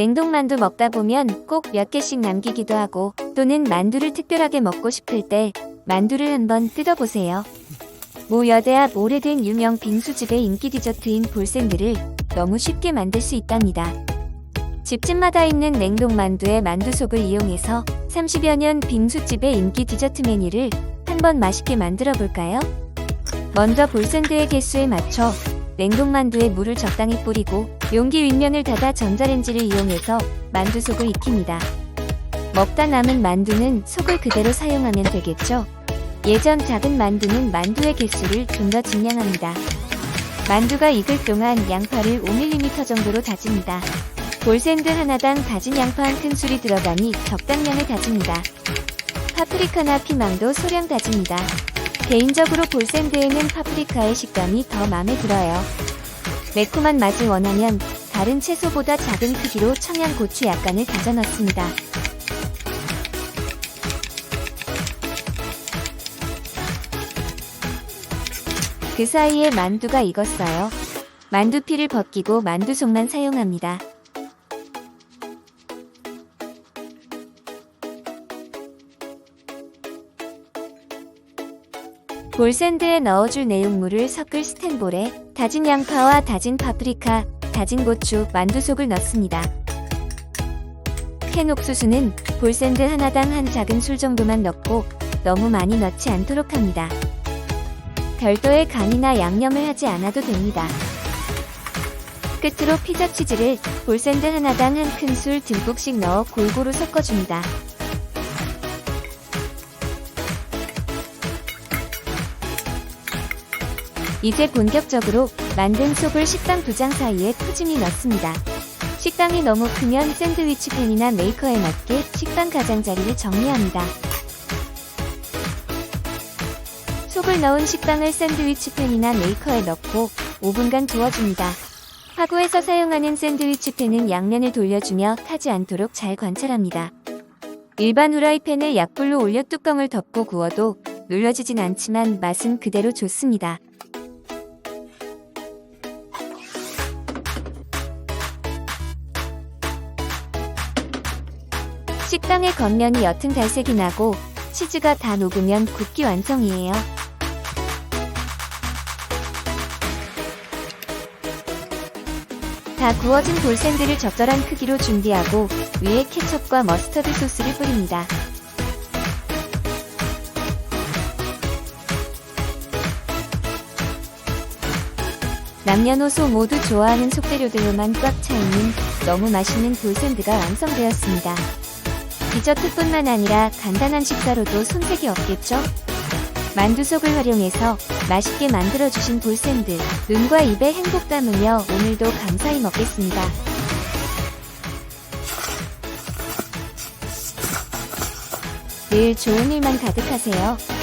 냉동만두 먹다 보면 꼭 몇 개씩 남기기도 하고 또는 만두를 특별하게 먹고 싶을 때 만두를 한번 뜯어보세요. 모 여대 앞 오래된 유명 빙수집의 인기 디저트인 볼샌드를 너무 쉽게 만들 수 있답니다. 집집마다 있는 냉동만두의 만두속을 이용해서 30여 년 빙수집의 인기 디저트 메뉴를 한번 맛있게 만들어 볼까요? 먼저 볼샌드의 개수에 맞춰 냉동만두에 물을 적당히 뿌리고 용기 윗면을 닫아 전자레인지를 이용해서 만두 속을 익힙니다. 먹다 남은 만두는 속을 그대로 사용하면 되겠죠? 예전 작은 만두는 만두의 개수를 좀 더 증량합니다. 만두가 익을 동안 양파를 5mm 정도로 다집니다. 볼샌드 하나당 다진 양파 한 큰술이 들어가니 적당량을 다집니다. 파프리카나 피망도 소량 다집니다. 개인적으로 볼샌드에는 파프리카의 식감이 더 마음에 들어요. 매콤한 맛을 원하면 다른 채소보다 작은 크기로 청양고추 약간을 다져 넣습니다. 그 사이에 만두가 익었어요. 만두피를 벗기고 만두 속만 사용합니다. 볼샌드에 넣어줄 내용물을 섞을 스텐볼에 다진 양파와 다진 파프리카, 다진 고추, 만두속을 넣습니다. 캔 옥수수는 볼샌드 하나당 한 작은 술 정도만 넣고 너무 많이 넣지 않도록 합니다. 별도의 간이나 양념을 하지 않아도 됩니다. 끝으로 피자 치즈를 볼샌드 하나당 한 큰술 듬뿍씩 넣어 골고루 섞어줍니다. 이제 본격적으로 만든 속을 식빵 두장 사이에 푸짐히 넣습니다. 식빵이 너무 크면 샌드위치 팬이나 메이커에 맞게 식빵 가장자리를 정리합니다. 속을 넣은 식빵을 샌드위치 팬이나 메이커에 넣고 5분간 구워줍니다. 화구에서 사용하는 샌드위치 팬은 양면을 돌려주며 타지 않도록 잘 관찰합니다. 일반 후라이팬에 약불로 올려 뚜껑을 덮고 구워도 눌러지진 않지만 맛은 그대로 좋습니다. 식빵의 겉면이 옅은 갈색이 나고 치즈가 다 녹으면 굽기 완성이에요. 다 구워진 볼샌드를 적절한 크기로 준비하고 위에 케첩과 머스터드 소스를 뿌립니다. 남녀노소 모두 좋아하는 속재료들로만 꽉 차있는 너무 맛있는 볼샌드가 완성되었습니다. 디저트뿐만 아니라 간단한 식사로도 손색이 없겠죠? 만두 속을 활용해서 맛있게 만들어주신 볼샌드, 눈과 입에 행복 담으며 오늘도 감사히 먹겠습니다. 늘 좋은 일만 가득하세요.